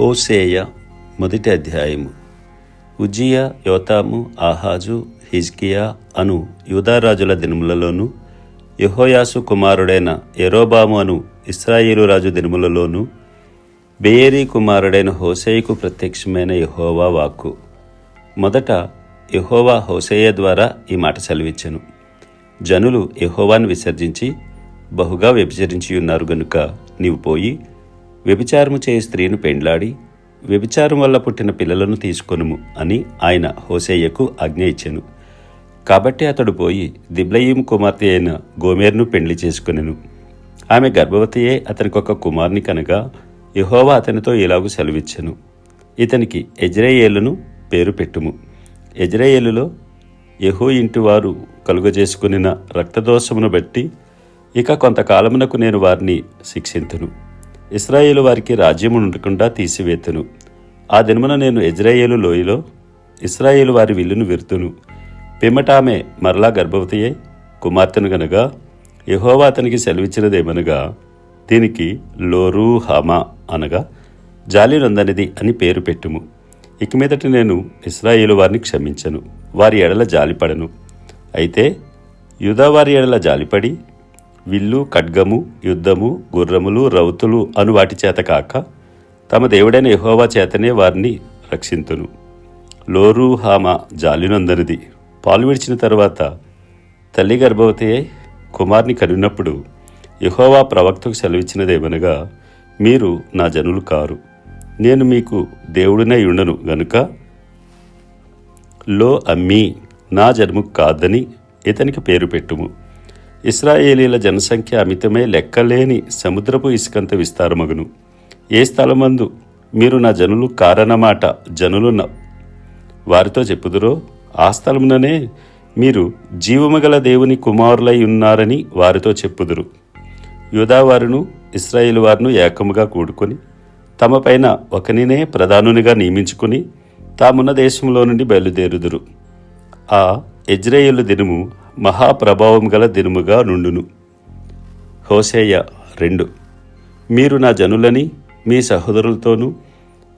హోసేయ మొదటి అధ్యాయము. ఉజ్జియా యోతాము ఆహాజు హిజ్కియా అను యూదారాజుల దినములలోను యహోయాసు కుమారుడైన ఎరోబాము అను ఇస్రాయేలు రాజు దినములలోను బేయేరీ కుమారుడైన హోసేయకు ప్రత్యక్షమైన యహోవా వాక్కు. మొదట యహోవా హోసేయ ద్వారా ఈ మాట సెలవిచ్చెను. జనులు యహోవాను విసర్జించి బహుగా వ్యభిచరించి ఉన్నారు గనుక నీవు పోయి వ్యభిచారము చేయ స్త్రీను పెండ్లాడి వ్యభిచారం వల్ల పుట్టిన పిల్లలను తీసుకొనుము అని ఆయన హోసేయ్యకు ఆజ్ఞ ఇచ్చెను. కాబట్టి అతడు పోయి దిబ్లయీం కుమార్తె అయిన గోమేర్ను పెండ్లి చేసుకునెను. ఆమె గర్భవతియే అతనికి ఒక కుమార్ని కనుక యహోవా అతనితో ఇలాగూ సెలవిచ్చెను. ఇతనికి ఎజ్రయేలును పేరు పెట్టుము. ఎజ్రయేలులో ఇంటి వారు కలుగజేసుకునిన రక్తదోషమును బట్టి ఇక కొంతకాలమునకు నేను వారిని శిక్షింతును. ఇస్రాయేలు వారికి రాజ్యము ఉండకుండా తీసివేతును. ఆ దినమున నేను ఇజ్రాయేలు లోయలో ఇస్రాయేలు వారి విల్లును విరుతును. పిమ్మటామె మరలా గర్భవతి అయి కుమార్తెను గనగా యహోవా అతనికి సెలవిచ్చినదేమనగా దీనికి లోరు హామా అనగా జాలిరొందనిది అని పేరు పెట్టుము. ఇక మీదట నేను ఇస్రాయేలు వారిని క్షమించను. వారి ఎడల జాలిపడను. అయితే యుధావారి వారి ఎడల జాలిపడి విల్లు ఖడ్గము యుద్ధము గుర్రములు రౌతులు అను వాటి చేత కాక తమ దేవుడైన యహోవా చేతనే వారిని రక్షింతును. లోరు హామ జాలినందరిది. పాలు విడిచిన తరువాత తల్లి గర్భవతి అయి కుమార్ని కనినప్పుడు యహోవా ప్రవక్తకు సెలవిచ్చినదేమనగా మీరు నా జనులు కారు. నేను మీకు దేవుడినే ఉండను గనుక లో అమ్మి నా జన్ము కాదని ఇతనికి పేరు పెట్టుము. ఇస్రాయేలీల జనసంఖ్య అమితమే లెక్కలేని సముద్రపు ఇసుకంత విస్తారమగును ఏ స్థలమందు మీరు నా జనులు కారణమాట జనులున్న? వారితో చెప్పుదురో ఆ స్థలముననే మీరు జీవముగల దేవుని కుమారులై ఉన్నారని వారితో చెప్పుదురు. యూదావారును ఇస్రాయేల్ వారును ఏకముగా కూడుకొని తమపైన ఒకనినే ప్రధానునిగా నియమించుకుని తామున్న దేశంలో నుండి బయలుదేరుదురు. ఆ ఎజ్రాయేలు దినము మహాప్రభావం గల దినముగా నుండును. హోసేయ రెండు. మీరు నా జనులని మీ సహోదరులతోనూ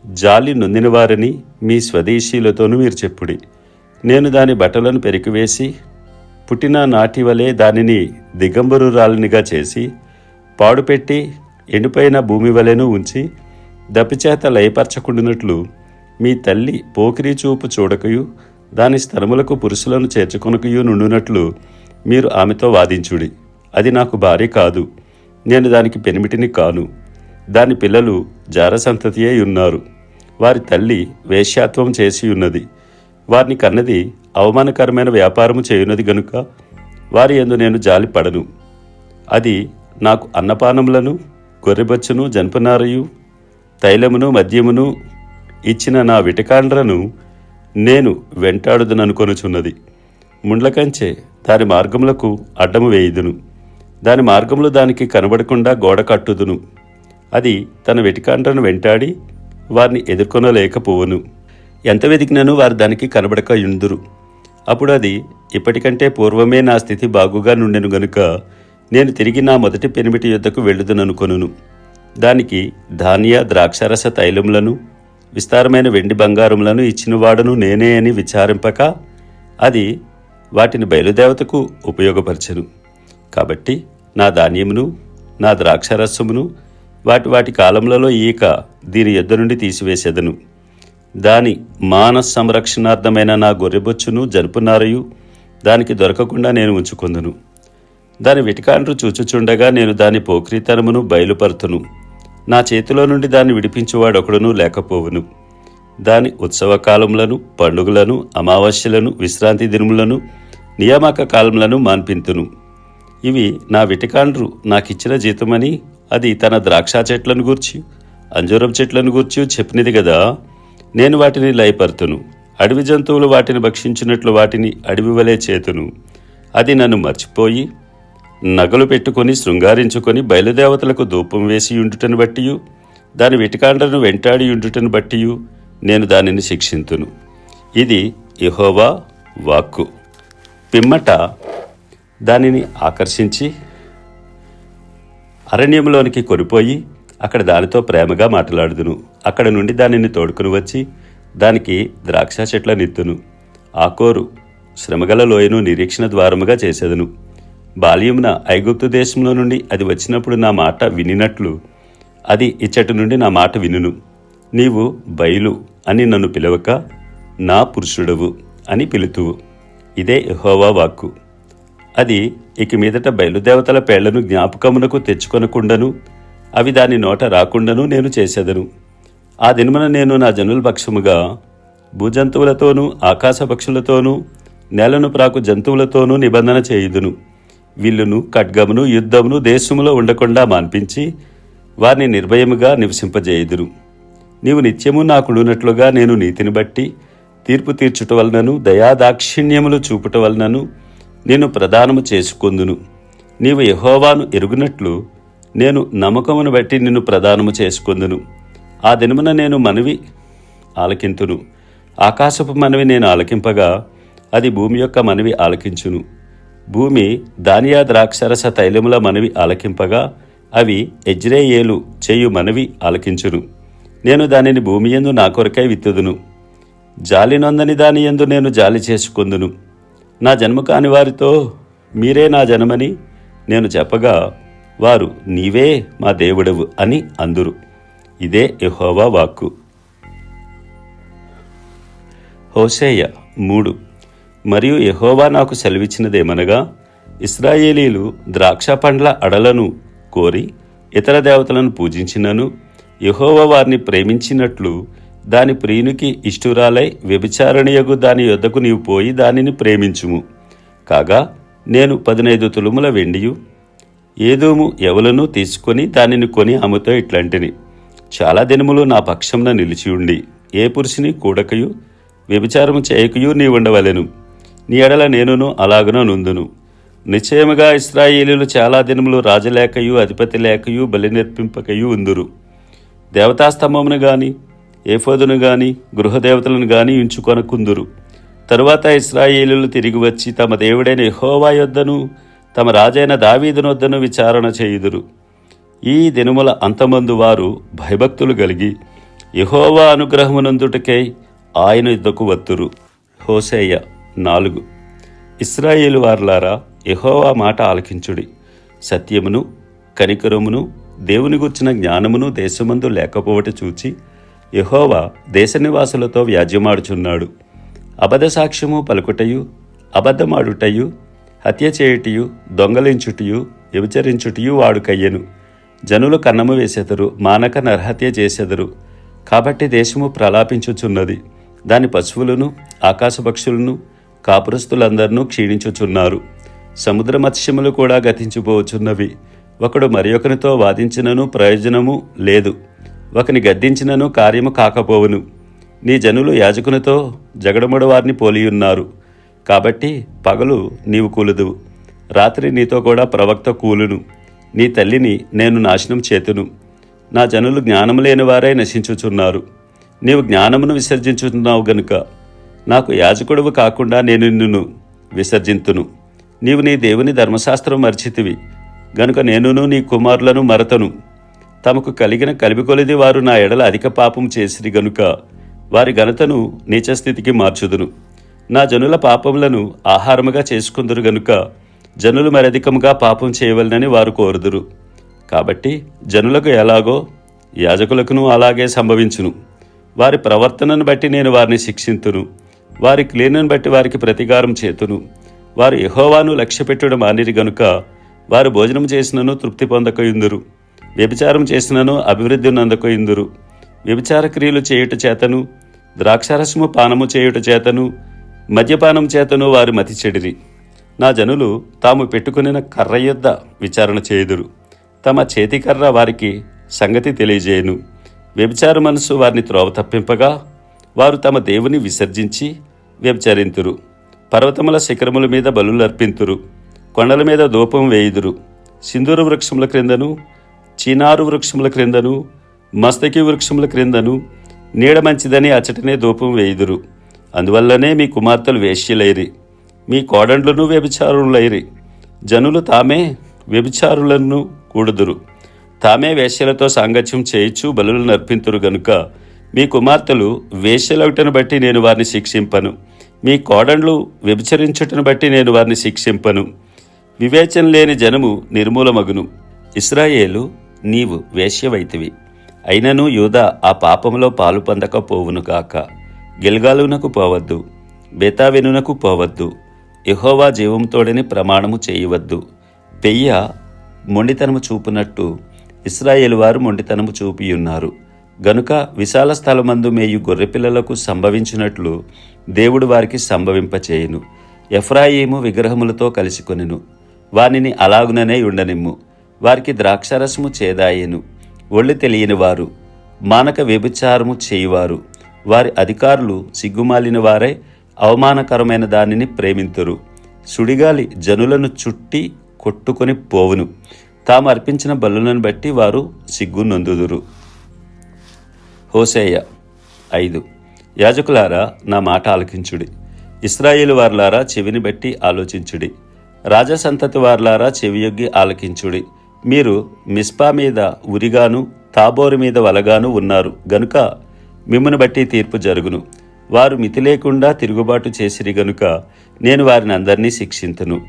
జాలి నొందినవారని మీ స్వదేశీలతోనూ మీరు చెప్పుడి. నేను దాని బట్టలను పెరికివేసి పుట్టిన నాటి వలె దానిని దిగంబరురాలినిగా చేసి పాడుపెట్టి ఎండిపోయిన భూమి వలెను ఉంచి దప్పిచేత లయపరచకుండినట్లు మీ తల్లి పోకిరి చూపు చూడకయు దాని స్థలములకు పురుషులను చేర్చుకొనకయు నుండునట్లు మీరు ఆమెతో వాదించుడి. అది నాకు భార్య కాదు. నేను దానికి పెనిమిటిని కాను. దాని పిల్లలు జారసంతతియే ఉన్నారు. వారి తల్లి వేశ్యాత్వం చేసి ఉన్నది వారిని కన్నది అవమానకరమైన వ్యాపారము చేయున్నది గనుక వారి ఎందు నేను జాలి పడను. అది నాకు అన్నపానములను గొర్రెబచ్చును జనపనారయు తైలమును మద్యమును ఇచ్చిన నా విటకాండ్రను నేను వెంటాడుదననుకొనుచున్నది. ముండ్లకంచే దాని మార్గములకు అడ్డము వేయుదును. దాని మార్గములు దానికి కనబడకుండా గోడ కట్టుదును. అది తన వెటికాండ్రను వెంటాడి వారిని ఎదుర్కొనలేకపోవును. ఎంత వెతికినను వారు దానికి కనబడక యుందురు అప్పుడు అది ఇప్పటికంటే పూర్వమే నా స్థితి బాగుగా నుండెను గనుక నేను తిరిగి నా మొదటి పెనిమిటి యుద్ధకు వెళ్ళుదుననుకొనును. దానికి ధాన్య ద్రాక్షరస తైలములను విస్తారమైన వెండి బంగారములను ఇచ్చినవాడను నేనే అని విచారింపక అది వాటిని బయలుదేవతకు ఉపయోగపరచను. కాబట్టి నా ధాన్యమును నా ద్రాక్షరసమును వాటి వాటి కాలములలో ఈక దీని యుద్ధ నుండి తీసివేసేదను. దాని మాన సంరక్షణార్థమైన నా గొర్రెబొచ్చును జరుపునారయు దానికి దొరకకుండా నేను ఉంచుకుందును. దాని విటకాండ్రు చూచుచుండగా నేను దాని పోక్రీతనమును బయలుపరుతును. నా చేతిలో నుండి దాన్ని విడిపించువాడొకడును లేకపోవును. దాని ఉత్సవ కాలములను పండుగలను అమావాస్యలను విశ్రాంతి దినములను నియామక కాలములను మాన్పింతును. ఇవి నా విటికాండ్రు నాకిచ్చిన జీతమని అది తన ద్రాక్ష చెట్లను గూర్చి అంజూరం చెట్లను గూర్చి చెప్పినది కదా నేను వాటిని లయపరుతును. అడవి జంతువులు వాటిని భక్షించినట్లు వాటిని అడవి వలె చేతును. అది నన్ను మర్చిపోయి నగలు పెట్టుకొని శృంగారించుకొని బయలుదేవతలకు ధూపం వేసి ఉండుటను బట్టియు దాని వెటికాండ్రను వెంటాడి ఉండుటను బట్టియు నేను దానిని శిక్షింతును. ఇది ఇహోవా వాక్కు. పిమ్మట దానిని ఆకర్షించి అరణ్యంలోనికి కొనిపోయి అక్కడ దానితో ప్రేమగా మాట్లాడుదును. అక్కడ నుండి దానిని తోడుకుని వచ్చి దానికి ద్రాక్ష చెట్ల నిత్తును. ఆకోరు శ్రమగల లోయను నిరీక్షణ ద్వారముగా చేసేదను. బాల్యమున ఐగుప్తు దేశంలో నుండి అది వచ్చినప్పుడు నా మాట వినినట్లు. అది ఇచ్చటి నుండి నా మాట వినును. నీవు బయలు అని నన్ను పిలవక నా పురుషుడవు అని పిలుతువు. ఇదే యహోవా వాక్కు. అది ఇక మీదట బయలుదేవతల పేళ్ళను జ్ఞాపకమునకు తెచ్చుకొనకుండను అవి దాని నోట రాకుండాను నేను చేసేదను. ఆ దినమున నేను నా జనుల పక్షముగా భూజంతువులతోనూ ఆకాశ పక్షులతోనూ నేలను ప్రాకు జంతువులతోనూ నిబంధన చేయుదును. విల్లును ఖడ్గమును యుద్ధమును దేశములో ఉండకుండా మాన్పించి వారిని నిర్భయముగా నివసింపజేయుదురు. నీవు నిత్యము నాకుడునట్లుగా నేను నీతిని బట్టి తీర్పు తీర్చుట వలనను దయాదాక్షిణ్యములు చూపుట వలనను నేను ప్రదానము చేసుకొందును. నీవు యహోవాను ఎరుగునట్లు నేను నమ్మకమును బట్టి నిన్ను ప్రదానము చేసుకొందును. ఆ దినమున నేను మనవి ఆలకింతును. ఆకాశపు మనవి నేను ఆలకింపగా అది భూమి యొక్క మనవి ఆలకించును. భూమి దానియా ద్రాక్షరస తైలముల మనవి ఆలకింపగా అవి ఎజ్రేయేలు చేయు మనవి ఆలకించును. నేను దానిని భూమి యందు నా కొరకై విత్తుదును. జాలి నొందని దాని యందు నేను జాలి చేసుకుందును. నా జన్మ కాని వారితో మీరే నా జనమని నేను చెప్పగా వారు నీవే మా దేవుడవు అని అందురు. ఇదే యెహోవా వాక్కు. హోసేయ మూడు మరియు యహోవా నాకు సెలవిచ్చినదేమనగా ఇస్రాయేలీలు ద్రాక్ష పండ్ల అడలను కోరి ఇతర దేవతలను పూజించినను యహోవా వారిని ప్రేమించినట్లు దాని ప్రియునికి ఇష్టురాలై వ్యభిచారణయగు దాని యొద్దకు నీవు పోయి దానిని ప్రేమించుము. కాగా నేను పదినైదు తులుముల వెండియు ఏదోము ఎవలను తీసుకొని దానిని కొని ఆమెతో ఇట్లాంటిని. చాలా దినములు నా పక్షంన నిలిచి ఉండి ఏ పురుషుని కూడకయు వ్యభిచారము చేయకయు నీవుండవలెను. ఉండవలెను నీ ఎడల నేనును అలాగున నుందును. నిశ్చయముగా ఇస్రాయేలీలు చాలా దినములు రాజలేకయు అధిపతి లేకయు బలి నిర్పింపకయు ఉందురు. దేవతాస్తంభమును గాని ఏఫోదును గాని గృహదేవతలను గాని ఉంచుకొనకుందురు. తరువాత ఇస్రాయేలీలు తిరిగి వచ్చి తమ దేవుడైన యహోవా యొద్దను తమ రాజైన దావీదును వద్దను విచారణ చేయుదురు. ఈ దినముల అంతమందు వారు భయభక్తులు కలిగి యహోవా అనుగ్రహమునందుటకై ఆయన యుద్ధకు వత్తురు. హోసేయ నాలుగు. ఇస్రాయేలు వారులారా యహోవా మాట ఆలకించుడి. సత్యమును కనికరమును దేవుని గుర్చిన జ్ఞానమును దేశమందు లేకపోవట చూచి యహోవా దేశ నివాసులతో వ్యాజ్యమాడుచున్నాడు. అబద్ధ సాక్ష్యము పలుకుటయు అబద్ధమాడుటయు హత్య చేయుటయు దొంగలించుటయు వ్యభిచరించుటయు వాడుకయ్యను. జనులు కన్నము వేసెదరు మానక నరహత్య చేసెదరు. కాబట్టి దేశము ప్రలాపించుచున్నది. దాని పశువులను ఆకాశ పక్షులను కాపురస్తులందరినూ క్షీణించుచున్నారు. సముద్ర మత్స్యములు కూడా గతించిపోవచున్నవి ఒకడు మరి ఒకనితో వాదించినను ప్రయోజనము లేదు. ఒకని గద్దించినను కార్యము కాకపోవును. నీ జనులు యాజకునితో జగడముడు వారిని పోలియున్నారు. కాబట్టి పగలు నీవు కూలుదువు. రాత్రి నీతో కూడా ప్రవక్త కూలును. నీ తల్లిని నేను నాశనం చేతును. నా జనులు జ్ఞానము లేని వారై నశించుచున్నారు. నీవు జ్ఞానమును విసర్జించుతున్నావు గనుక. నాకు యాజకుడువు కాకుండా నేను నిన్ను విసర్జింతును. నీవు నీ దేవుని ధర్మశాస్త్రం మర్చితివి. గనుక నేనును నీ కుమారులను మరతను. తమకు కలిగిన కలిబికొలిది వారు నా ఎడల అధిక పాపం చేసిరి గనుక వారి ఘనతను నీచస్థితికి మార్చుదును నా జనుల పాపములను ఆహారముగా చేసుకుందురు గనుక జనులు మరధికముగా పాపం చేయవలనని వారు కోరుదురు. కాబట్టి జనులకు ఎలాగో యాజకులకును అలాగే సంభవించును. వారి ప్రవర్తనను బట్టి నేను వారిని శిక్షింతును. వారి క్లీనను బట్టి వారికి ప్రతీకారం చేతును. వారు యహోవాను లక్ష్యపెట్టడం మానిరి గనుక వారు భోజనం చేసినను తృప్తి పొందకయుందురు. వ్యభిచారం చేసినను అభివృద్ధి నందకయుందురు. వ్యభిచార క్రియలు చేయుట చేతను ద్రాక్షారసము పానము చేయుట చేతను మద్యపానం చేతను వారి మతి చెడిరి. నా జనులు తాము పెట్టుకునిన కర్ర యొద్ద విచారణ చేయుదురు. తమ చేతికర్ర వారికి సంగతి తెలియజేయను. వ్యభిచార మనసు వారిని త్రోవ తప్పింపగా వారు తమ దేవుని విసర్జించి వ్యభిచరింతురు. పర్వతముల శిఖరముల మీద బలులర్పింతురు కొండల మీద ధూపం వేయుదురు. సింధూర వృక్షముల క్రిందను చినారు వృక్షముల క్రిందను మస్తకి వృక్షముల క్రిందను నీడ మంచిదని అచటనే ధూపం వేయుదురు. అందువల్లనే మీ కుమార్తెలు వేష్యలైరి మీ కోడండ్లను వ్యభిచారులైరి. జనులు తామే వ్యభిచారులను కూడుదురు. తామే వేశ్యలతో సాంగత్యం చేయిచు బలులు నర్పింతురు గనుక మీ కుమార్తెలు వేశ్యలవుటను బట్టి నేను వారిని శిక్షింపను. మీ కోడండ్లు వ్యభిచరించుటను బట్టి నేను వారిని శిక్షింపను. వివేచన లేని జనము నిర్మూలమగును. ఇస్రాయేలు నీవు వేశ్యవైతివి. అయినను యూద ఆ పాపములో పాలు పొందకపోవునుగాక గిల్గాలునకు పోవద్దు. బేతావెనునకు పోవద్దు. యహోవా జీవంతోడని ప్రమాణము చేయవద్దు. పెయ్య మొండితనము చూపునట్టు ఇస్రాయేలు వారు మొండితనము చూపియున్నారు. గనుక విశాల స్థలమందు మేయు గొర్రెపిల్లలకు సంభవించినట్లు దేవుడు వారికి సంభవింపచేయును. ఎఫ్రాయిము విగ్రహములతో కలిసికొనెను. వానిని అలాగుననే ఉండనిమ్ము. వారికి ద్రాక్షరసము చేదాయెను. ఒళ్ళు తెలియని వారు మానక వ్యభిచారము చేయువారు వారి అధికారులు సిగ్గుమాలిన వారే అవమానకరమైన దానిని ప్రేమింతురు. సుడిగాలి జనులను చుట్టి కొట్టుకొని పోవును. తాము అర్పించిన బలులను బట్టి వారు సిగ్గు నొందుదురు. హోసేయ ఐదు. యాజకులారా నా మాట ఆలకించుడి. ఇస్రాయేల్ వార్లారా చెవిని బట్టి ఆలోచించుడి. రాజసంతతి వార్లారా చెవియొగ్గి ఆలకించుడి. మీరు మిస్పా మీద ఉరిగాను తాబోరు మీద వలగాను ఉన్నారు. గనుక మిమ్మను బట్టి తీర్పు జరుగును. వారు మితి లేకుండా తిరుగుబాటు చేసిరి గనుక నేను వారిని అందరినీ శిక్షింతును.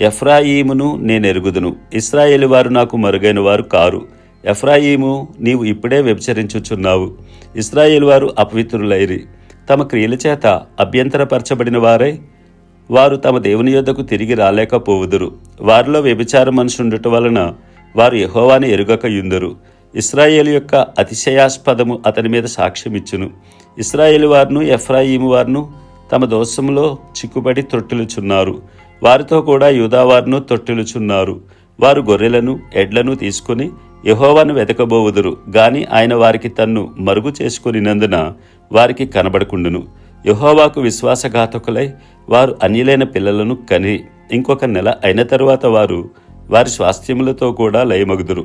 ఎఫ్రాయిమును నేను ఎరుగుదును ఇస్రాయేలు వారు నాకు మరుగైన వారు కారు. ఎఫ్రాయిము నీవు ఇప్పుడే వ్యభిచరించుచున్నావు. ఇస్రాయేల్ వారు అపవిత్రులైరి. తమ క్రియల చేత అభ్యంతరపరచబడిన వారై వారు తమ దేవుని యొద్దకు తిరిగి రాలేకపోవుదురు. వారిలో వ్యభిచార మనుషుండుట వలన వారు యహోవాని ఎరుగక యుందురు ఇస్రాయేల్ యొక్క అతిశయాస్పదము అతని మీద సాక్ష్యమిచ్చును. ఇస్రాయేల్ వారును ఎఫ్రాయిము వారును తమ దోషంలో చిక్కుబడి తొట్టిలుచున్నారు. వారితో కూడా యూదావారును తొట్టిలుచున్నారు. వారు గొర్రెలను ఎడ్లను తీసుకుని యహోవాను వెతకబోవుదురు గాని ఆయన వారికి తన్ను మరుగు చేసుకునినందున వారికి కనబడకుండును. యహోవాకు విశ్వాసఘాతకులై వారు అన్యులైన పిల్లలను కని ఇంకొక నెల అయిన తరువాత వారు వారి స్వాస్థ్యములతో కూడా లయమగుదురు.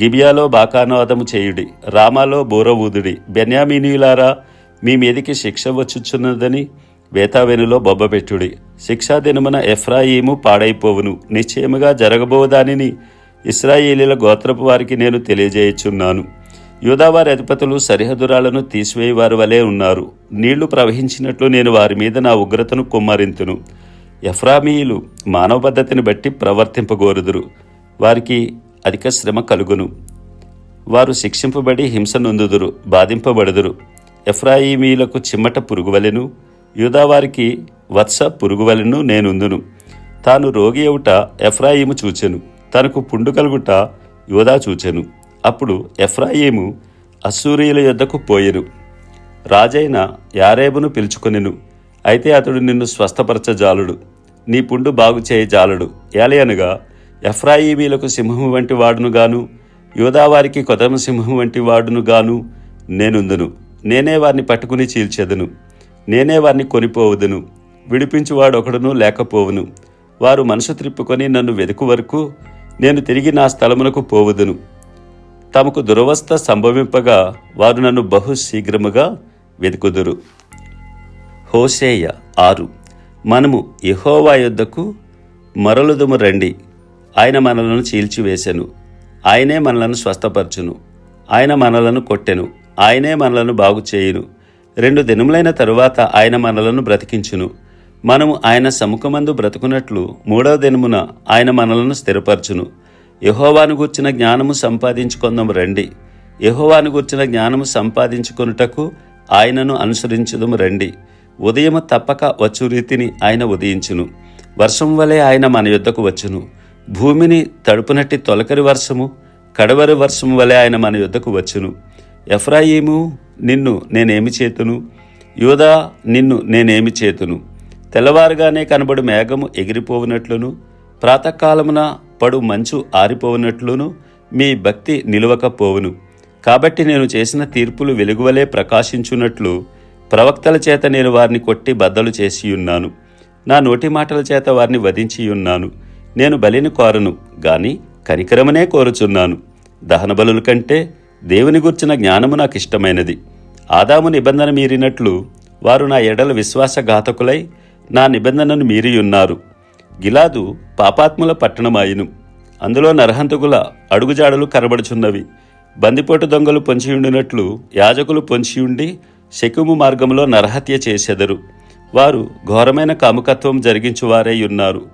గిబియాలో బాకానాదము చేయుడి రామాలో బోర ఊదుడి బెన్యామీనీయులారా మీ మీదికి శిక్ష వచ్చుచున్నదని వేతావెనులో బొబ్బపెట్టుడి. శిక్షా దినమున ఎఫ్రాయిము పాడైపోవును నిశ్చయముగా జరగబోదానిని ఇస్రాయేలీల గోత్రపు వారికి నేను తెలియజేయుచున్నాను. యూదావారి అధిపతులు సరిహద్దురాలను తీసివేయవారు వలె ఉన్నారు. నీళ్ళు ప్రవహించినట్లు నేను వారి మీద నా ఉగ్రతను కుమ్మరింతును. ఎఫ్రామీయులు మానవ పద్ధతిని బట్టి ప్రవర్తింపగోరుదురు. వారికి అధిక శ్రమ కలుగును. వారు శిక్షింపబడి హింస నొందుదురు బాధింపబడుదురు. ఎఫ్రాయిమీలకు చిమ్మట పురుగువలెను యూదావారికి వత్స పురుగువలెను నేనుందును. తాను రోగి అవుట ఎఫ్రాయిము చూచెను. తనకు పుండు కలుగుట యోధా చూచెను. అప్పుడు ఎఫ్రాయిము అసూరియుల యొద్దకు పోయెను. రాజైన యారేబును పిలుచుకొనెను. అయితే అతడు నిన్ను స్వస్థపరచ జాలుడు. నీ పుండు బాగు చేయజాలడు ఏలయనగా ఎఫ్రాయిమీలకు సింహం వంటి వాడును గాను యోదావారికి కొదమ సింహం వంటి వాడును గాను నేనుందును. నేనే వారిని పట్టుకుని చీల్చెదను. నేనే వారిని కొనిపోవదును. విడిపించువాడొకడును లేకపోవును. వారు మనసు త్రిప్పుకొని నన్ను వెతుకు వరకు నేను తిరిగి నా స్థలమునకు పోవదును. తమకు దురవస్థ సంభవింపగా వారు నన్ను బహుశీఘ్రముగా వెతుకుదురు. హోసేయ ఆరు. మనము యహోవా యొద్దకు మరలుదుము రండి. ఆయన మనలను చీల్చివేశను ఆయనే మనలను స్వస్థపరచును. ఆయన మనలను కొట్టెను. ఆయనే మనలను బాగు చేయును రెండు దినములైన తరువాత ఆయన మనలను బ్రతికించును. మనము ఆయన సముఖమందు బ్రతుకున్నట్లు మూడవ దినమున ఆయన మనలను స్థిరపరచును. యహోవాను గూర్చిన జ్ఞానము సంపాదించుకుందాం రండి. యహోవాను గూర్చిన జ్ఞానము సంపాదించుకొనుటకు ఆయనను అనుసరించుదము రండి. ఉదయము తప్పక వచ్చు రీతిని ఆయన ఉదయించును. వర్షం వలె ఆయన మన యుద్ధకు వచ్చును. భూమిని తడుపునట్టి తొలకరి వర్షము కడవరి వర్షం వలె ఆయన మన యుద్ధకు వచ్చును. ఎఫ్రాయిము నిన్ను నేనేమి చేతును? యోదా నిన్ను నేనేమి చేతును? తెల్లవారుగానే కనబడు మేఘము ఎగిరిపోవునట్లును ప్రాతకాలమున పడు మంచు ఆరిపోవునట్లును మీ భక్తి నిలువకపోవును. కాబట్టి నేను చేసిన తీర్పులు వెలుగువలే ప్రకాశించున్నట్లు ప్రవక్తల చేత నేను వారిని కొట్టి బద్దలు చేసి ఉన్నాను నా నోటి మాటల చేత వారిని వధించి ఉన్నాను నేను బలిని కోరను గాని కనికరమనే కోరుచున్నాను. దహన బలుల కంటే దేవుని గుర్చిన జ్ఞానము నాకు ఇష్టమైనది ఆదాము నిబంధన మీరినట్లు వారు నా ఎడల విశ్వాసఘాతకులై నా నిబంధనను మీరి ఉన్నారు. గిలాదు పాపాత్ముల పట్టణమాయును. అందులో నరహంతకుల అడుగుజాడలు కనబడుచున్నవి బందిపోటు దొంగలు పొంచియుండినట్లు యాజకులు పొంచియుండి శకుము మార్గంలో నరహత్య చేసెదరు. వారు ఘోరమైన కాముకత్వం జరిగించువారై ఉన్నారు.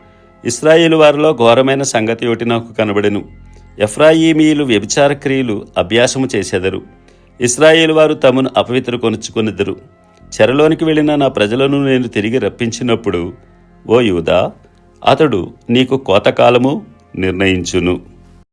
ఇస్రాయేలు వారిలో ఘోరమైన సంగతి ఒకటి నాకు కనబడెను. ఎఫ్రాయిమీయులు వ్యభిచార క్రియలు అభ్యాసము చేసెదరు. ఇస్రాయేలు వారు తమను అపవిత్ర కొనుచుకొనిద్దరు చెరలోనికి వెళ్ళిన నా ప్రజలను నేను తిరిగి రప్పించినప్పుడు ఓ యూదా అతడు నీకు కోతకాలము నిర్ణయించును.